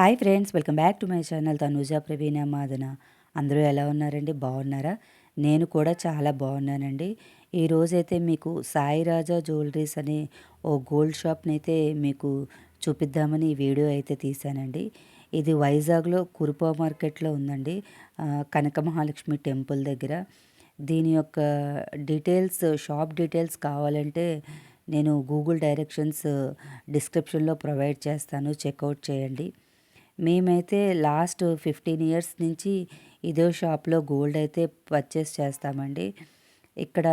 Hi friends welcome back to my channel Tanuja Praveena Madana అందరూ ఎలా ఉన్నారండి? బాగున్నారా? నేను కూడా చాలా బాగున్నానండి. ఈరోజైతే మీకు సాయి రాజా జ్యువెలరీస్ అనే ఓ గోల్డ్ షాప్ని అయితే మీకు చూపిద్దామని ఈ వీడియో అయితే తీశానండి. ఇది వైజాగ్లో కురుపా మార్కెట్లో ఉందండి. కనక మహాలక్ష్మి టెంపుల్ దగ్గర. దీని యొక్క డీటెయిల్స్ షాప్ డీటెయిల్స్ కావాలంటే నేను గూగుల్ డైరెక్షన్స్ డిస్క్రిప్షన్లో ప్రొవైడ్ చేస్తాను. చెక్అవుట్ చేయండి. మేమైతే లాస్ట్ ఫిఫ్టీన్ ఇయర్స్ నుంచి ఇదే షాప్లో గోల్డ్ అయితే పర్చేస్ చేస్తామండి. ఇక్కడ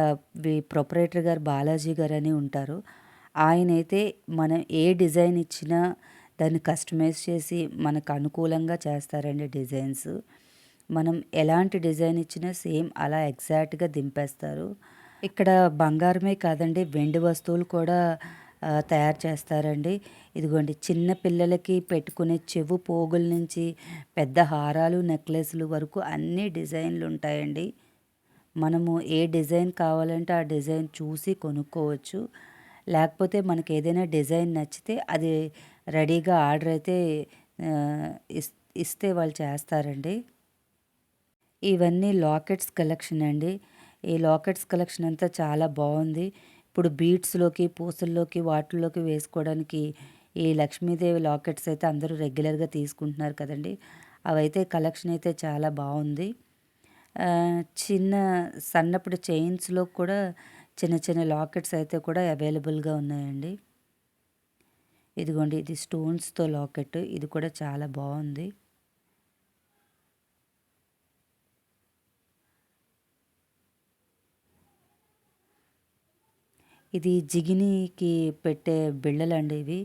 ప్రొపరేటర్ గారు బాలాజీ గారు అని ఉంటారు. ఆయన అయితే మనం ఏ డిజైన్ ఇచ్చినా దాన్ని కస్టమైజ్ చేసి మనకు అనుకూలంగా చేస్తారండి డిజైన్స్. మనం ఎలాంటి డిజైన్ ఇచ్చినా సేమ్ అలా ఎగ్జాక్ట్గా దింపేస్తారు. ఇక్కడ బంగారమే కాదండి వెండి వస్తువులు కూడా తయారు చేస్తారండి. ఇదిగోండి చిన్న పిల్లలకి పెట్టుకునే చెవు పోగుల నుంచి పెద్ద హారాలు నెక్లెస్లు వరకు అన్ని డిజైన్లు ఉంటాయండి. మనము ఏ డిజైన్ కావాలంటే ఆ డిజైన్ చూసి కొనుక్కోవచ్చు. లేకపోతే మనకి ఏదైనా డిజైన్ నచ్చితే అది రెడీగా ఆర్డర్ అయితే ఇస్ ఇస్తే వాళ్ళు చేస్తారండి. ఇవన్నీ లాకెట్స్ కలెక్షన్ అండి. ఈ లాకెట్స్ కలెక్షన్ అంతా చాలా బాగుంది. ఇప్పుడు బీట్స్లోకి పూసల్లోకి వాటిల్లోకి వేసుకోవడానికి ఈ లక్ష్మీదేవి లాకెట్స్ అయితే అందరూ రెగ్యులర్గా తీసుకుంటున్నారు కదండి. అవైతే కలెక్షన్ అయితే చాలా బాగుంది. చిన్న సన్నప్పుడు చైన్స్లో కూడా చిన్న చిన్న లాకెట్స్ అయితే కూడా అవైలబుల్గా ఉన్నాయండి. ఇదిగోండి ఇది స్టోన్స్తో లాకెట్ ఇది కూడా చాలా బాగుంది. ఇది జిగినీకి పెట్టే బిళ్ళలండి ఇవి.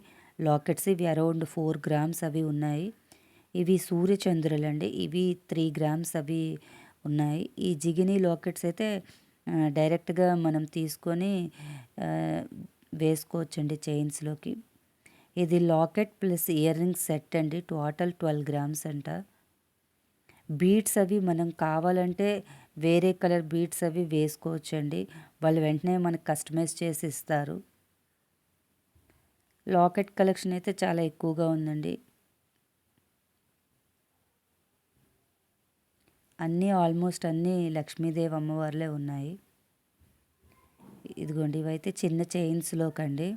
లాకెట్స్ ఇవి అరౌండ్ ఫోర్ గ్రామ్స్ అవి ఉన్నాయి. ఇవి సూర్యచంద్రులండి. ఇవి త్రీ గ్రామ్స్ అవి ఉన్నాయి. ఈ జిగినీ లాకెట్స్ అయితే డైరెక్ట్గా మనం తీసుకొని వేసుకోవచ్చండి చైన్స్లోకి ఇది locket plus ear rings set అండి. టోటల్ ట్వెల్వ్ గ్రామ్స్ అంట. బీడ్స్ అవి మనం కావాలంటే వేరే కలర్ బీడ్స్ అవి వేసుకోవచ్చండి. వాళ్ళు వెంటనే మనకు కస్టమైజ్ చేసి ఇస్తారు. లాకెట్ కలెక్షన్ అయితే చాలా ఎక్కువగా ఉందండి. అన్నీ ఆల్మోస్ట్ అన్నీ లక్ష్మీదేవి అమ్మవార్లే ఉన్నాయి. ఇదిగోండి ఇవైతే చిన్న చైన్స్లోకండి.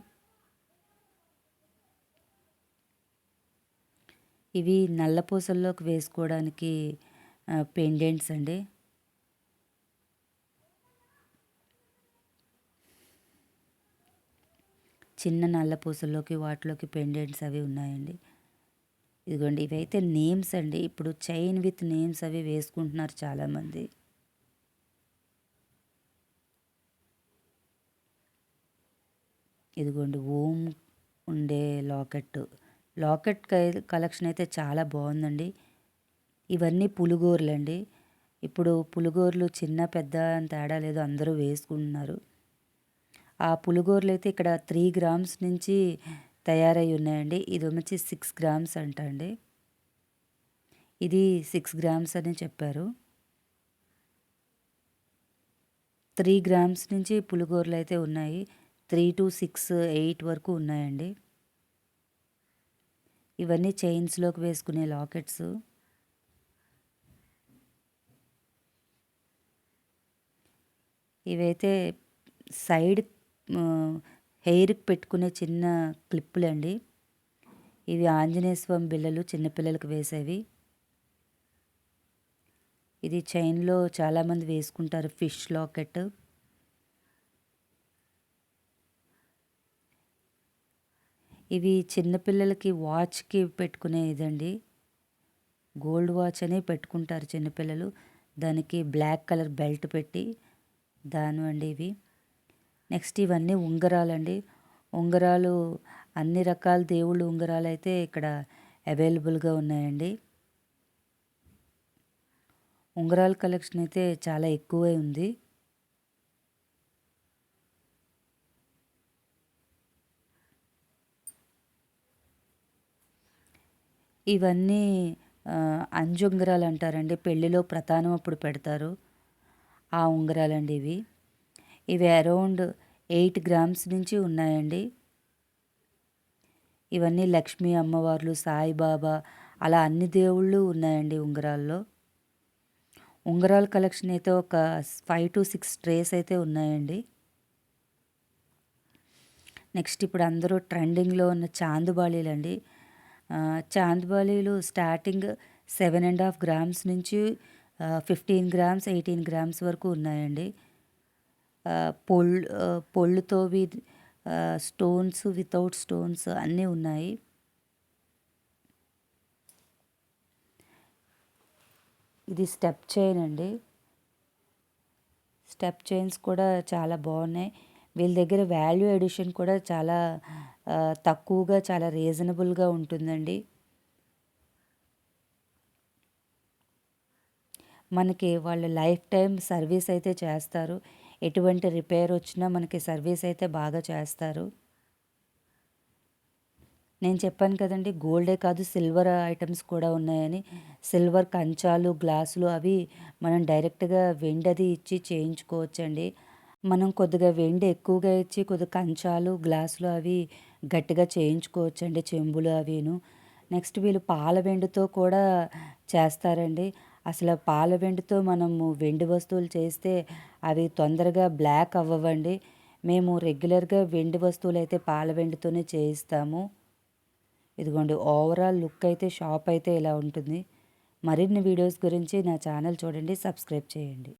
ఇవి నల్లపూసల్లోకి వేసుకోవడానికి పెండెంట్స్ అండి. చిన్న నల్లపూసల్లోకి వాటిలోకి పెండెంట్స్ అవి ఉన్నాయండి. ఇదిగోండి ఇవైతే నేమ్స్ అండి. ఇప్పుడు చైన్ విత్ నేమ్స్ అవి వేసుకుంటున్నారు చాలామంది. ఇదిగోండి ఓం ఉండే లాకెట్ లాకెట్ కై- కలెక్షన్ అయితే చాలా బాగుందండి. ఇవన్నీ పులుగోర్లండి. ఇప్పుడు పులిగోర్లు చిన్న పెద్ద అని తేడా లేదు. అందరూ వేసుకుంటున్నారు. ఆ పులిగోరలు అయితే ఇక్కడ త్రీ గ్రామ్స్ నుంచి తయారై ఉన్నాయండి. ఇది వచ్చి సిక్స్ గ్రామ్స్ అంట అండి ఇది సిక్స్ గ్రామ్స్ అని చెప్పారు. త్రీ గ్రామ్స్ నుంచి పులిగోరలు అయితే ఉన్నాయి. త్రీ టు సిక్స్ ఎయిట్ వరకు ఉన్నాయండి. ఇవన్నీ చైన్స్లోకి వేసుకునే లాకెట్స్. ఇవైతే సైడ్ హెయిర్కి పెట్టుకునే చిన్న క్లిప్పులు అండి ఇవి ఆంజనేయ స్వామి బిళ్ళలు చిన్నపిల్లలకు వేసేవి. ఇది చైన్లో చాలామంది వేసుకుంటారు ఫిష్ లాకెట్. ఇవి చిన్నపిల్లలకి వాచ్కి పెట్టుకునే ఇదండి. గోల్డ్ వాచ్ అనే పెట్టుకుంటారు చిన్నపిల్లలు దానికి బ్లాక్ కలర్ బెల్ట్ పెట్టి దాని అండి ఇవి. నెక్స్ట్ ఇవన్నీ ఉంగరాలండి. ఉంగరాలు అన్ని రకాల దేవుళ్ళు ఉంగరాలు అయితే ఇక్కడ అవైలబుల్గా ఉన్నాయండి. ఉంగరాల కలెక్షన్ అయితే చాలా ఎక్కువే ఉంది. ఇవన్నీ అంజు ఉంగరాలు అంటారండి. పెళ్ళిలో ప్రధానం అప్పుడు పెడతారు. ఆ ఉంగరాలండి ఇవి. ఇవి అరౌండ్ ఎయిట్ గ్రామ్స్ నుంచి ఉన్నాయండి. ఇవన్నీ లక్ష్మీ అమ్మవార్లు సాయిబాబా అలా అన్ని దేవుళ్ళు ఉన్నాయండి ఉంగరాల్లో. ఉంగరాల కలెక్షన్ అయితే ఒక ఫైవ్ టు సిక్స్ ట్రేస్ అయితే ఉన్నాయండి. నెక్స్ట్ ఇప్పుడు అందరూ ట్రెండింగ్లో ఉన్న చాందుబాళీలండి. అండి starting seven and half grams నుంచి ఫిఫ్టీన్ గ్రామ్స్ ఎయిటీన్ గ్రామ్స్ వరకు ఉన్నాయండి. పొళ్ళు పొళ్ళుతోవి స్టోన్స్ వితౌట్ స్టోన్స్ అన్నీ ఉన్నాయి. ఇది స్టెప్ చైన్ అండి. స్టెప్ చైన్స్ కూడా చాలా బాగున్నాయి. వీళ్ళ దగ్గర వాల్యూ ఎడిషన్ కూడా చాలా తక్కువగా చాలా రీజనబుల్గా ఉంటుందండి. మనకి వాళ్ళు లైఫ్ టైం సర్వీస్ అయితే చేస్తారు. ఎటువంటి రిపేర్ వచ్చినా మనకి సర్వీస్ అయితే బాగా చేస్తారు. నేను చెప్పాను కదండి గోల్డే కాదు సిల్వర్ ఐటమ్స్ కూడా ఉన్నాయని. సిల్వర్ కంచాలు గ్లాసులు అవి మనం డైరెక్ట్గా వెండి అది ఇచ్చి చేయించుకోవచ్చండి. మనం కొద్దిగా వెండి ఎక్కువగా ఇచ్చి కొద్దిగా కంచాలు గ్లాసులు అవి గట్టిగా చేయించుకోవచ్చండి చెంబులు అవిను. నెక్స్ట్ వీళ్ళు పాల వెండితో కూడా చేస్తారండి. అసలు పాల వెండితో మనము వెండి వస్తువులు చేస్తే అవి తొందరగా బ్లాక్ అవ్వవండి. మేము రెగ్యులర్గా వెండి వస్తువులు అయితే పాల వెండితోనే చేయిస్తాము. ఇదిగోండి ఓవరాల్ లుక్ అయితే షాప్ అయితే ఇలా ఉంటుంది. మరిన్ని వీడియోస్ గురించి నా ఛానల్ చూడండి సబ్స్క్రైబ్ చేయండి.